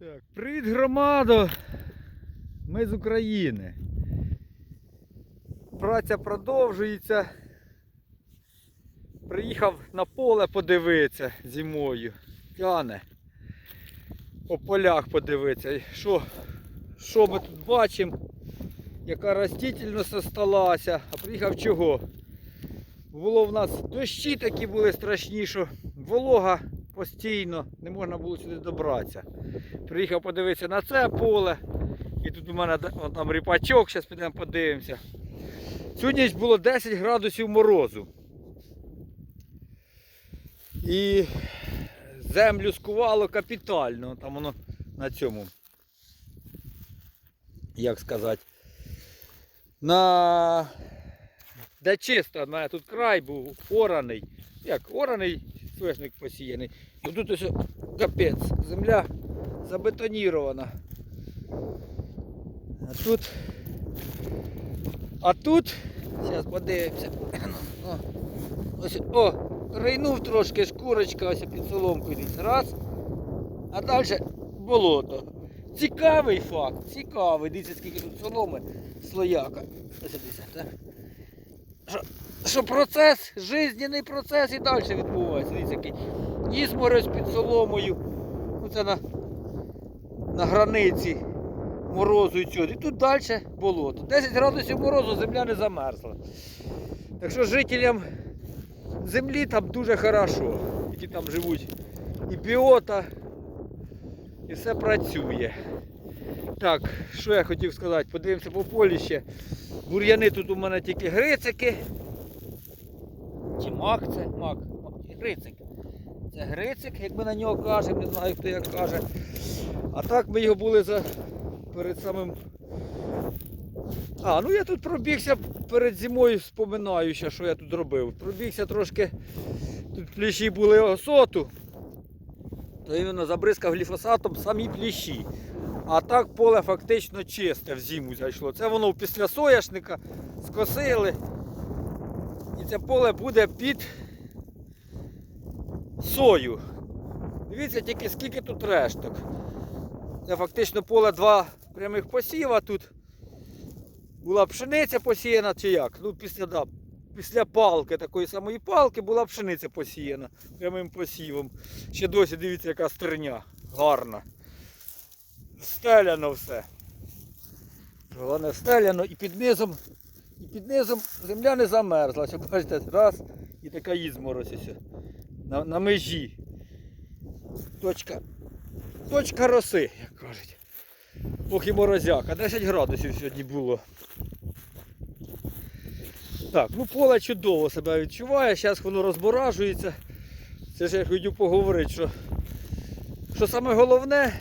Так, привіт, громадо! Ми з України. Праця продовжується. Приїхав на поле подивитися зимою. Тяне. По полях подивитися. Що, що ми тут бачимо? Яка растительність осталася. А приїхав чого? Було в нас дощі такі були страшні, що волога постійно, не можна було сюди добратися. Приїхав подивитися на це поле. І тут у мене там ріпачок, зараз підемо подивимося. Сьогодні було 10 градусів морозу. І землю скувало капітально. Там воно на цьому. Як сказати. На де чисто, в тут край був ораний. Як ораний соняшник посіяний. І тут ось капець. Земля забетонірована. А тут. А тут. Зараз подивимося. О, ось, о, рейнув трошки шкурочка ось під соломкою. Раз. А далі болото. Цікавий факт, цікавий. Дивіться, скільки тут соломи слояка. Ось дивіться, так? Що, що процес, жизненний процес і далі відбувається. Дивіться, який ізморозь під соломою. Ну це на, на границі морозу і цього. І тут далі болото. 10 градусів морозу земля не замерзла. Так що жителям землі там дуже хорошо, які там живуть. І біота, і все працює. Так, що я хотів сказати, подивимося по полі ще. Бур'яни тут у мене тільки грицики. Чи мак це? Мак. Грицик. Це грицик, як ми на нього кажемо, не знаю хто як каже. А так ми його були за перед самим. А, ну я тут пробігся перед зимою, споминаю ще, що я тут робив. Пробігся трошки, тут пліші були осоту, то іменно забризкав гліфосатом самі пліші. А так поле фактично чисте в зиму зайшло. Це воно після соняшника скосили. І це поле буде під сою. Дивіться тільки скільки тут решток. Це фактично поле два прямих посіва тут. Була пшениця посіяна чи як? Ну після, да, після палки, такої самої палки, була пшениця посіяна прямим посівом. Ще досі дивіться, яка стерня гарна. Стеляно все. Головне стеляно і під низом, і під низом земля не замерзла. Ось бачите, раз і така ізморозь ось на, на межі. Точка, точка роси, як кажуть. Ох і морозяка. 10 градусів сьогодні було. Так, ну поле чудово себе відчуває, зараз воно розборажується. Це ж я хотів поговорити, що, що саме головне,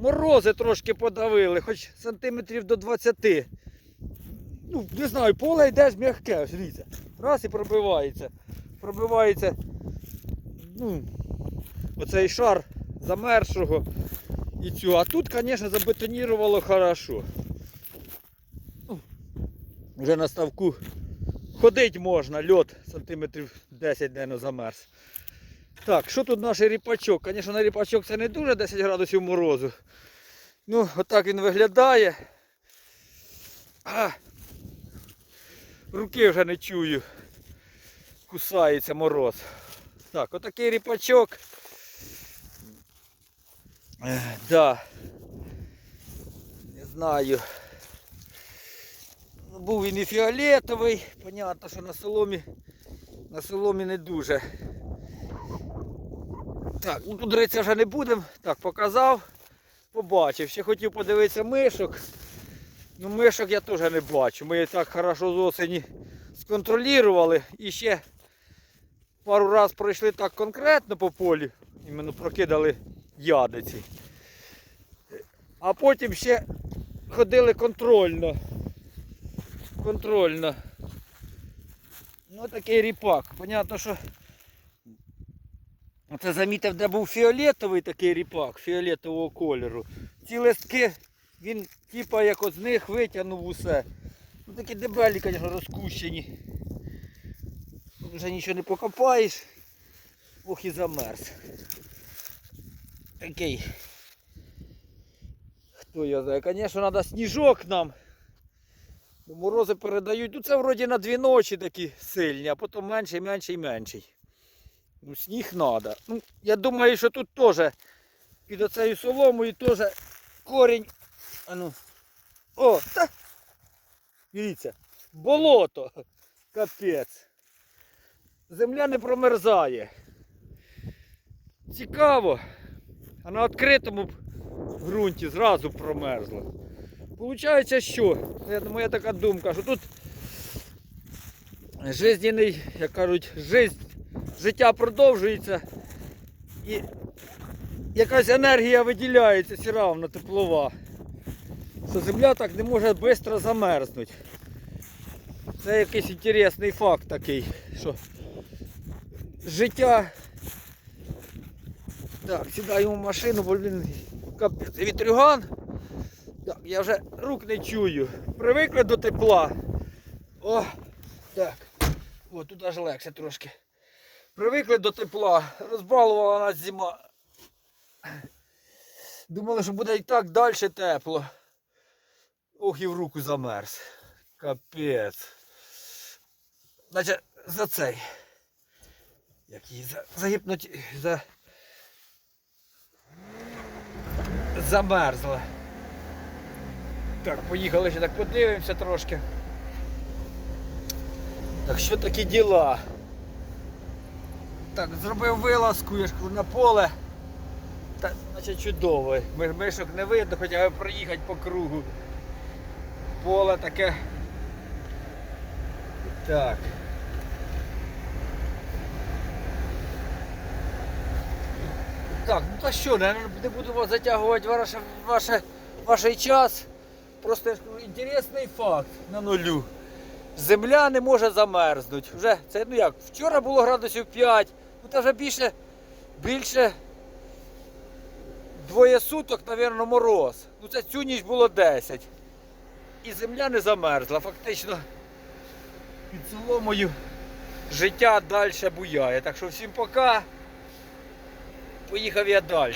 морози трошки подавили, хоч сантиметрів до 20. Ну, не знаю, поле йде ж м'яке, дивіться. Раз і пробивається. Пробивається ну, оцей шар замерзшого і цю. А тут, звісно, забетонірувало хорошо. Ну, Вже на ставку ходить можна, льот сантиметрів 10 денно замерз. Так, що тут наш ріпачок? Звісно, на ріпачок це не дуже 10 градусів морозу. Ну, отак він виглядає. А, руки вже не чую. Кусається мороз. Так, отакий ріпачок. Ех, да. Не знаю. Ну, Був він і фіолетовий, понятно, що на соломі на соломі не дуже. Так, ну риця вже не будемо. Так, показав, побачив. Ще хотів подивитися мишок. Ну мишок я теж не бачу. Ми так хорошо з осені сконтролювали і ще пару разів пройшли так конкретно по полі. Іменно прокидали ядиці. А потім ще ходили контрольно. Контрольно. Ну такий ріпак. Понятно, що це замітив, де був фіолетовий такий ріпак, фіолетового кольору. Ці листки, він типа як з них витягнув усе. Ну такі дебелі, звісно, розкущені. Вже нічого не покопаєш. Ох і замерз. Такий Хто його знає, звісно, треба сніжок нам. Морози передають. Ну це вроді на дві ночі такі сильні, а потім менший, менший, менший. Ну, сніг треба. Ну, я думаю, що тут теж під оцею соломою теж корінь. А ну. О, та. Дивіться, болото. Капець. Земля не промерзає. Цікаво. А на відкритому ґрунті зразу промерзло. Получається, що? Це моя така думка, що тут жизненний, як кажуть, жизнь, життя продовжується і якась енергія виділяється все равно теплова. Що земля так не може швидко замерзнути. Це якийсь інтересний факт такий, що життя. Так, сідаємо в машину, бо блін, капець. Вітрюган. Так, я вже рук не чую. Привикли до тепла. О, так. О, тут аж легше трошки. Привикли до тепла. Розбалувала нас зима. Думали, що буде і так далі тепло. Ох, і в руку замерз. Капець. Значить, за цей. Як її за, загіпноті... за... Замерзла. Так, поїхали ще так подивимося трошки. Так, що такі діла? Так, зробив вилазку, я ж на поле. Та, значить чудово. Мишок не видно, хоча б проїхати по кругу. Поле таке. Так. Так, ну та що, не, не буду вас затягувати ваше, ваше, ваш час. Просто я інтересний факт на нулю. Земля не може замерзнути. Вже це ну як, вчора було градусів 5, ну вже більше, більше двоє суток, мабуть, мороз. Ну це цю ніч було 10. І земля не замерзла. Фактично під соломою життя далі буяє. Так що всім пока. Поїхав я далі.